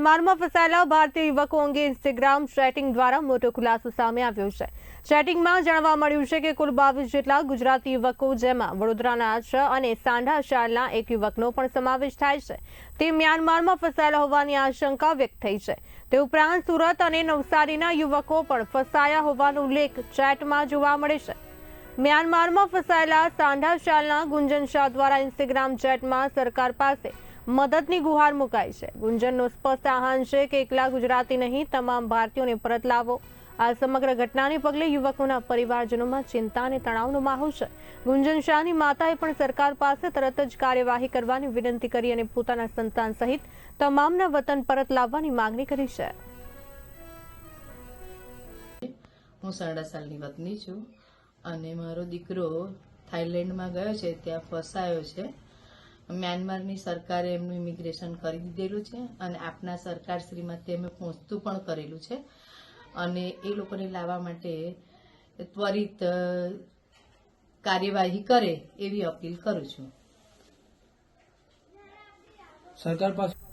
મ્યાનમારમાં ફસાયેલા ભારતીય યુવકો અંગે ઇન્સ્ટાગ્રામ ચેટિંગ દ્વારા મોટો ખુલાસો સામે આવ્યો છે. ચેટિંગમાં જાણવા મળ્યું છે કે કુલ બાવીસ જેટલા ગુજરાતી યુવકો, જેમાં વડોદરાના છ અને સાંઢા શહેરના એક યુવકનો પણ સમાવેશ થાય છે. તે મ્યાનમારમાં ફસાયેલા હોવાની આશંકા વ્યક્ત થઈ છે. તે ઉપરાંત સુરત અને નવસારીના યુવકો પણ ફસાયા હોવાનો ઉલ્લેખ ચેટમાં જોવા મળે છે. મ્યાનમારમાં ફસાયેલા સાંઢા શાલના ગુંજન શાહ દ્વારા ઇન્સ્ટાગ્રામ ચેટમાં સરકાર પાસે મદદની ગુહાર મુકાઈ છે. ગુંજનનું સ્પષ્ટ આહ્વાન છે કે એકલા ગુજરાતી નહીં, તમામ ભારતીયોને પરત લાવો. આ સમગ્ર ઘટનાને પગલે યુવકોના પરિવારજનોમાં ચિંતા અને તણાવનો માહોલ છે. ગુંજન શાહની માતાએ પણ સરકાર પાસે તરત જ કાર્યવાહી કરવાની વિનંતી કરી અને પોતાના સંતાન સહિત તમામના વતન પરત લાવવાની માંગણી કરી છે. હું સાડા સાલની વતની છું અને મારો દીકરો થાઈલેન્ડમાં ગયો છે, ત્યાં ફસાયો છે. મ્યાનમારની સરકારે એમનું ઇમિગ્રેશન કરી દીધેલું છે અને આપના સરકારશ્રીમાં તેમે પહોંચતું પણ કરેલું છે. અને એ લોકોને લાવવા માટે ત્વરિત કાર્યવાહી કરે એવી અપીલ કરું છું. સરકાર પાસે